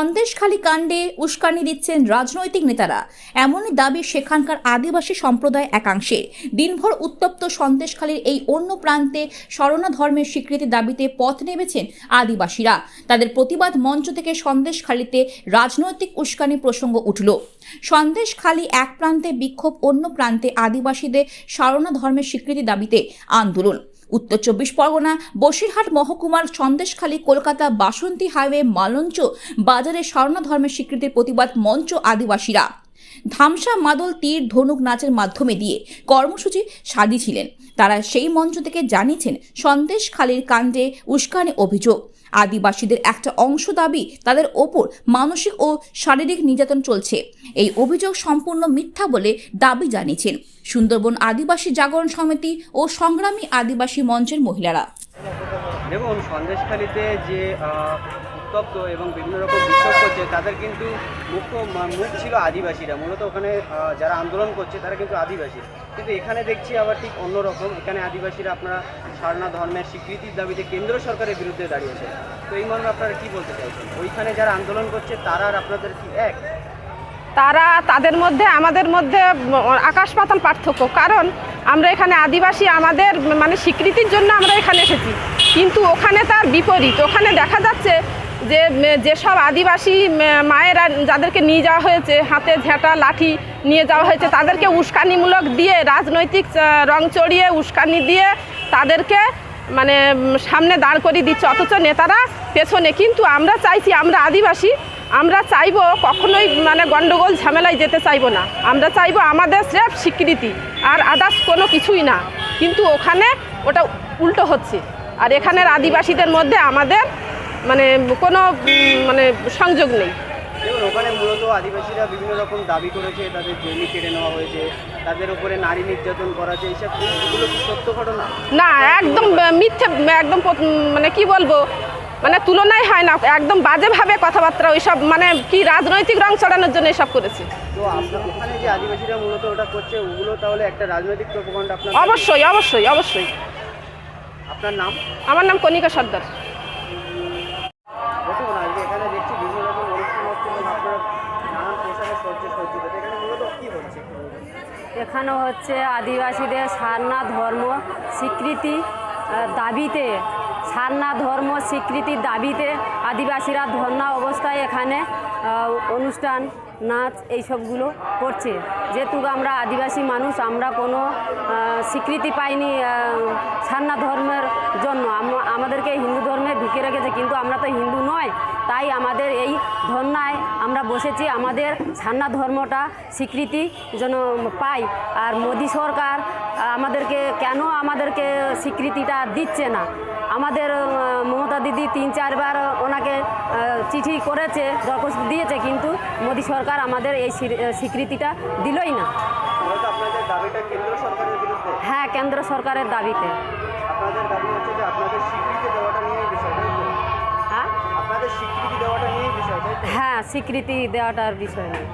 সন্দেশখালী কাণ্ডে উস্কানি দিচ্ছেন রাজনৈতিক নেতারা। এমনই দাবি সেখানকার আদিবাসী সম্প্রদায় একাংশের দিনভর উত্তপ্ত সন্দেশখালীর এই অন্য প্রান্তে স্মরণা ধর্মের স্বীকৃতি দাবিতে পথ নেমেছেন আদিবাসীরা। তাদের প্রতিবাদ মঞ্চ থেকে সন্দেশখালীতে রাজনৈতিক উস্কানি প্রসঙ্গ উঠল। সন্দেশখালী এক প্রান্তে বিক্ষোভ, অন্য প্রান্তে আদিবাসীদের স্মরণা ধর্মের স্বীকৃতি দাবিতে আন্দোলন। উত্তর চব্বিশ পরগনা, বসিরহাট মহকুমার সন্দেশখালী কলকাতা বাসন্তী হাইওয়ে মালঞ্চ বাজারে স্বর্ণ ধর্মের স্বীকৃতির প্রতিবাদ মঞ্চ আদিবাসীরা। ধামসা মাদল তীর ধনুক নাচের মাধ্যমে দিয়ে কর্মসূচি সাজিয়েছিলেন। তারা সেই মঞ্চ থেকে জানিয়েছেন সন্দেশখালীর কাণ্ডে উস্কানি অভিযোগ। আদিবাসীদের একটা অংশ দাবি তাদের ওপর মানসিক ও শারীরিক নির্যাতন চলছে। এই অভিযোগ সম্পূর্ণ মিথ্যা বলে দাবি জানিয়েছেন সুন্দরবন আদিবাসী জাগরণ সমিতি ও সংগ্রামী আদিবাসী মঞ্চের মহিলারা। দেখুন সন্দেশখালিতে যে উত্তপ্ত এবং বিভিন্ন রকম করছে তাদের কিন্তু মুখ্য মুখ ছিল আদিবাসীরা। মূলত ওখানে যারা আন্দোলন করছে, তারা কিন্তু আদিবাসী। কিন্তু এখানে দেখছি আবার ঠিক অন্যরকম। এখানে আদিবাসীরা আপনারা সারনা ধর্মের স্বীকৃতির দাবিতে কেন্দ্র সরকারের বিরুদ্ধে দাঁড়িয়েছে। তো এই মর্মে আপনারা কি বলতে চাইছেন? ওইখানে যারা আন্দোলন করছে, তারা আর আপনাদের কি এক? তারা তাদের মধ্যে, আমাদের মধ্যে আকাশ পাতাল পার্থক্য। কারণ আমরা এখানে আদিবাসী, আমাদের মানে স্বীকৃতির জন্য আমরা এখানে এসেছি। কিন্তু ওখানে তার বিপরীত। ওখানে দেখা যাচ্ছে যে যেসব আদিবাসী মায়েরা যাদেরকে নিয়ে যাওয়া হয়েছে, হাতে ঝেঁটা, লাঠি নিয়ে যাওয়া হয়েছে, তাদেরকে উস্কানিমূলক দিয়ে, রাজনৈতিক রং চড়িয়ে উস্কানি দিয়ে তাদেরকে মানে সামনে দাঁড় করিয়ে দিচ্ছে। অথচ নেতারা পেছনে। কিন্তু আমরা চাইছি, আমরা আদিবাসী, আমরা চাইব কখনোই মানে গন্ডগোল, ঝামেলায় যেতে চাইব না। আমরা চাইব আমাদের স্রেফ স্বীকৃতি, আর আদার্স কোনো কিছুই না। কিন্তু ওখানে ওটা উল্টো হচ্ছে। আর এখানের আদিবাসীদের মধ্যে আমাদের মানে কোনো মানে সংযোগ নেই। দেখুন ওখানে মূলত আদিবাসীরা বিভিন্ন রকম দাবি করেছে তাদের জমি কেড়ে নেওয়া হয়েছে তাদের উপরে নারী নির্যাতন করা হয়েছে এইসব এগুলো কি সত্য ঘটনা? না একদম মিথ্যে একদম মানে কি বলব? মানে তুলনাই হয় না একদম বাজেভাবে কথাবার্তা ওইসব মানে কি রাজনৈতিক রং চড়ানোর জন্য এসব করেছে। তো ওখানে যে আদিবাসীরা মূলত ওটা করছে ওগুলো তাহলে একটা রাজনৈতিক প্রকল্প আপনার অবশ্যই অবশ্যই অবশ্যই। আপনার নাম? আমার নাম কণিকা সর্দার। এখানে হচ্ছে আদিবাসীদের সারনা ধর্ম স্বীকৃতি দাবিতে, সারনা ধর্ম স্বীকৃতির দাবিতে আদিবাসীরা ধর্না অবস্থায় এখানে অনুষ্ঠান, নাচ এইসবগুলো করছে। যেহেতু আমরা আদিবাসী মানুষ, আমরা কোনো স্বীকৃতি পাইনি সারনা ধর্মের জন্য। আমাদেরকে হিন্দু ধর্মে ঢুকে রেখেছে, কিন্তু আমরা তো হিন্দু নয়, তাই আমাদের এই ধর্নায় বসেছি আমাদের সান্না ধর্মটা স্বীকৃতি যেন পাই। আর মোদী সরকার আমাদেরকে কেন আমাদেরকে স্বীকৃতিটা দিচ্ছে না? আমাদের মমতা দিদি তিন চারবার ওনাকে চিঠি করেছে দরখাস্ত দিয়েছে কিন্তু মোদী সরকার আমাদের এই স্বীকৃতিটা দিলই না। হ্যাঁ কেন্দ্র সরকারের দাবিতে। আপনাদের দাবি হচ্ছে যে আপনাদের স্বীকৃতি দেওয়াটা নিয়ে বিষয়টা স্বীকৃতি দেওয়াটা নিয়ে বিষয়টা হ্যাঁ স্বীকৃতি দেওয়াটার বিষয় নেই